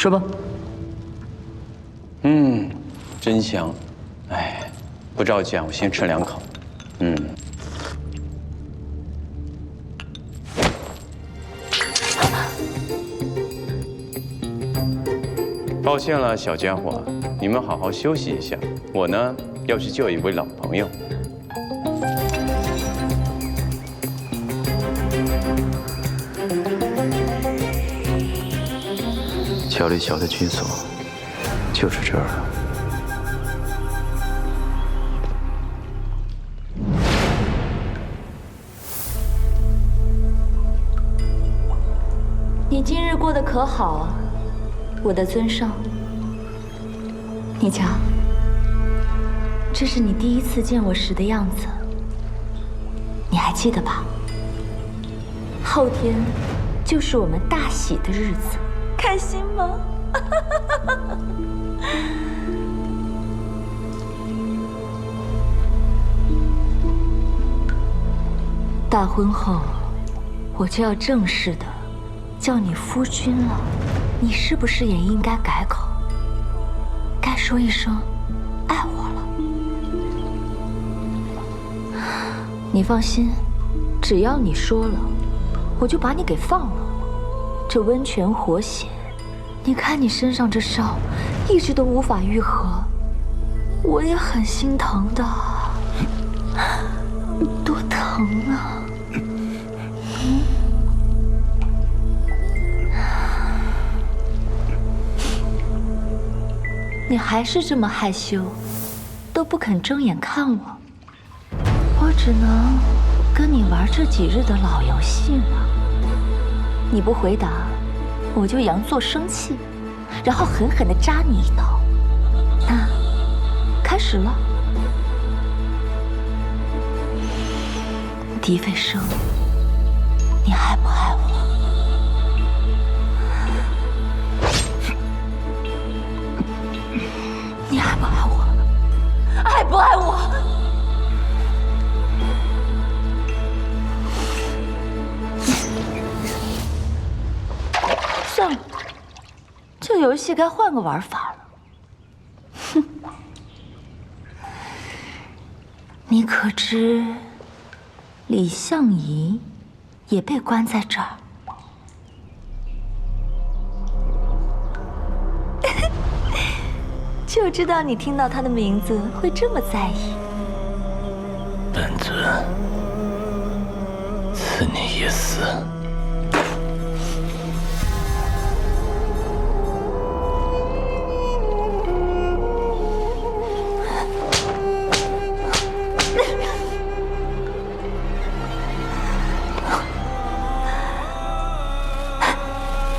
吃吧。嗯，真香。哎，不着急啊，我先吃两口。嗯。抱歉了，小家伙，你们好好休息一下。我呢，要去救一位老朋友。小立乔的居所就是这儿了。你今日过得可好啊，我的尊上？你瞧，这是你第一次见我时的样子，你还记得吧？后天就是我们大喜的日子。开心吗？大婚后，我就要正式的叫你夫君了，你是不是也应该改口，该说一声爱我了？你放心，只要你说了，我就把你给放了。这温泉活血，你看你身上这伤，一直都无法愈合，我也很心疼的，多疼啊！你还是这么害羞，都不肯睁眼看我，我只能跟你玩这几日的老游戏了。你不回答，我就佯作生气，然后狠狠的扎你一刀。那，开始了。狄飞生，你爱不爱我？你爱不爱我？爱不爱我？游戏该换个玩法了。哼，你可知李相夷也被关在这儿？就知道你听到他的名字会这么在意。本尊赐你一死。